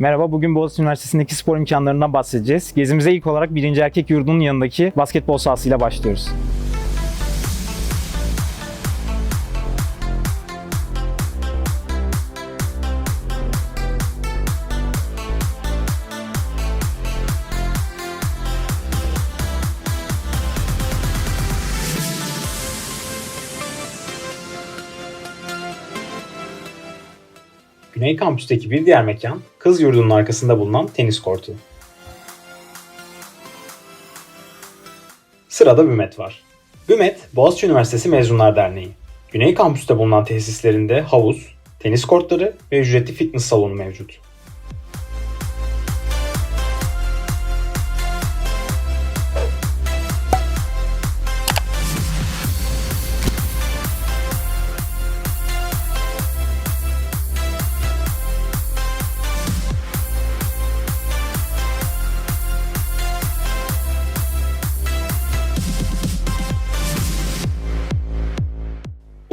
Merhaba, bugün Boğaziçi Üniversitesi'ndeki spor imkanlarından bahsedeceğiz. Gezimize ilk olarak 1. Erkek Yurdu'nun yanındaki basketbol sahasıyla başlıyoruz. Güney Kampüs'teki bir diğer mekan, kız yurdunun arkasında bulunan tenis kortu. Sırada BÜMET var. BÜMET, Boğaziçi Üniversitesi Mezunlar Derneği. Güney Kampüs'te bulunan tesislerinde havuz, tenis kortları ve ücretli fitness salonu mevcut.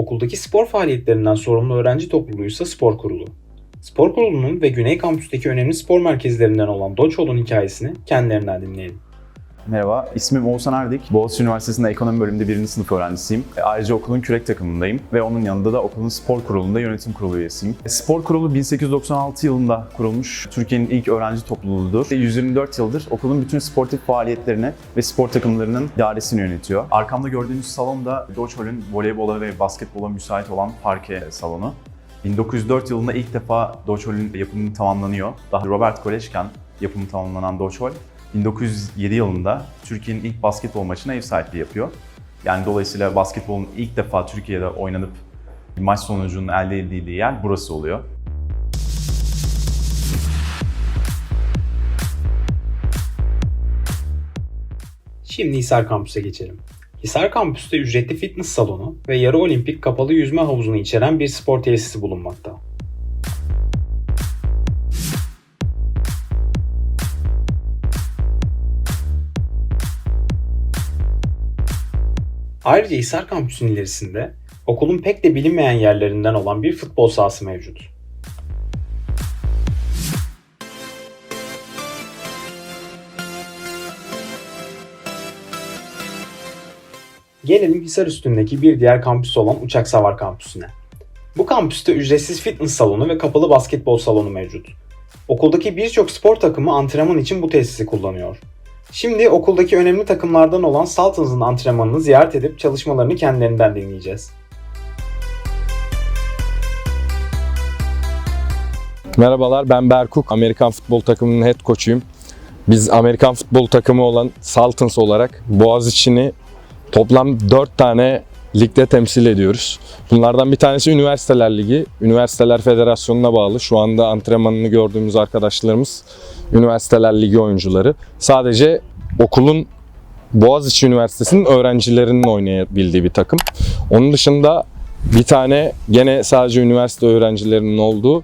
Okuldaki spor faaliyetlerinden sorumlu öğrenci topluluğuysa spor kurulu. Spor kurulunun ve Güney Kampüs'teki önemli spor merkezlerinden olan Doçoğlu'nun hikayesini kendilerinden dinleyelim. Merhaba, ismim Oğuzhan Erdik. Boğaziçi Üniversitesi'nde ekonomi bölümünde birinci sınıf öğrencisiyim. E, Ayrıca okulun kürek takımındayım ve onun yanında da okulun spor kurulunda yönetim kurulu üyesiyim. E, Spor kurulu 1896 yılında kurulmuş Türkiye'nin ilk öğrenci topluluğudur. E, 124 yıldır okulun bütün sportif faaliyetlerini ve spor takımlarının idaresini yönetiyor. Arkamda gördüğünüz salon da Doçhol'ün voleybola ve basketbola müsait olan parke salonu. 1904 yılında ilk defa Doçhol'ün yapımı tamamlanıyor. Daha Robert Koleşken yapımı tamamlanan Doçhol 1907 yılında Türkiye'nin ilk basketbol maçına ev sahipliği yapıyor. Yani dolayısıyla basketbolun ilk defa Türkiye'de oynanıp bir maç sonucunun elde edildiği yer burası oluyor. Şimdi Hisar Kampüs'e geçelim. Hisar Kampüs'te ücretli fitness salonu ve yarı olimpik kapalı yüzme havuzunu içeren bir spor tesisi bulunmakta. Ayrıca Hisar Kampüsü'nün ilerisinde okulun pek de bilinmeyen yerlerinden olan bir futbol sahası mevcut. Gelelim Hisar üstündeki bir diğer kampüs olan Uçak Savar Kampüsü'ne. Bu kampüste ücretsiz fitness salonu ve kapalı basketbol salonu mevcut. Okuldaki birçok spor takımı antrenman için bu tesisi kullanıyor. Şimdi okuldaki önemli takımlardan olan Saltins'ın antrenmanını ziyaret edip çalışmalarını kendilerinden dinleyeceğiz. Merhabalar ben Berkuk. Amerikan futbol takımının head coach'uyum. Biz Amerikan futbol takımı olan Saltins olarak Boğaziçi'ni toplam 4 tane ligde temsil ediyoruz. Bunlardan bir tanesi Üniversiteler Ligi. Üniversiteler Federasyonu'na bağlı. Şu anda antrenmanını gördüğümüz arkadaşlarımız Üniversiteler Ligi oyuncuları. Sadece okulun Boğaziçi Üniversitesi'nin öğrencilerinin oynayabildiği bir takım. Onun dışında bir tane gene sadece üniversite öğrencilerinin olduğu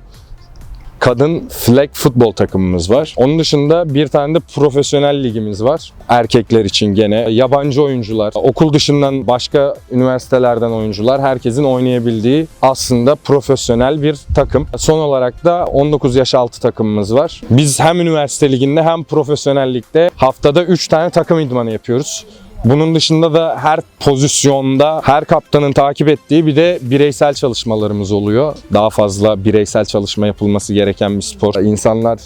kadın flag futbol takımımız var. Onun dışında bir tane de profesyonel ligimiz var. Erkekler için gene yabancı oyuncular, okul dışından başka üniversitelerden oyuncular herkesin oynayabildiği aslında profesyonel bir takım. Son olarak da 19 yaş altı takımımız var. Biz hem üniversite liginde hem profesyonel ligde haftada 3 tane takım idmanı yapıyoruz. Bunun dışında da her pozisyonda her kaptanın takip ettiği bir de bireysel çalışmalarımız oluyor. Daha fazla bireysel çalışma yapılması gereken bir spor. İnsanlar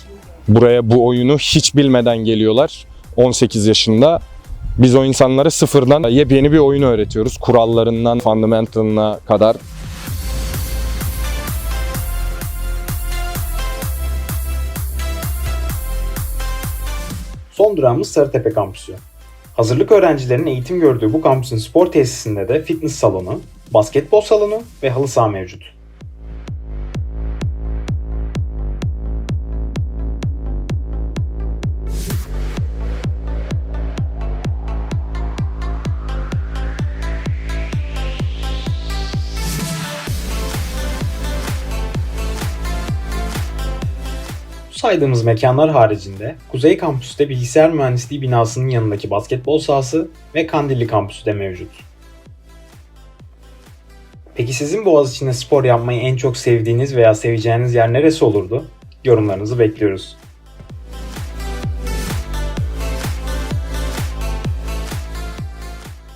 buraya bu oyunu hiç bilmeden geliyorlar. 18 yaşında. Biz o insanlara sıfırdan yepyeni bir oyun öğretiyoruz. Kurallarından fundamentalına kadar. Son durağımız Sarıtepe Kampüsü. Hazırlık öğrencilerinin eğitim gördüğü bu kampüsün spor tesisinde de fitness salonu, basketbol salonu ve halı saha mevcut. Saydığımız mekanlar haricinde Kuzey Kampüs'te bilgisayar mühendisliği binasının yanındaki basketbol sahası ve Kandilli Kampüsü de mevcut. Peki sizin Boğaziçi'nde spor yapmayı en çok sevdiğiniz veya seveceğiniz yer neresi olurdu? Yorumlarınızı bekliyoruz.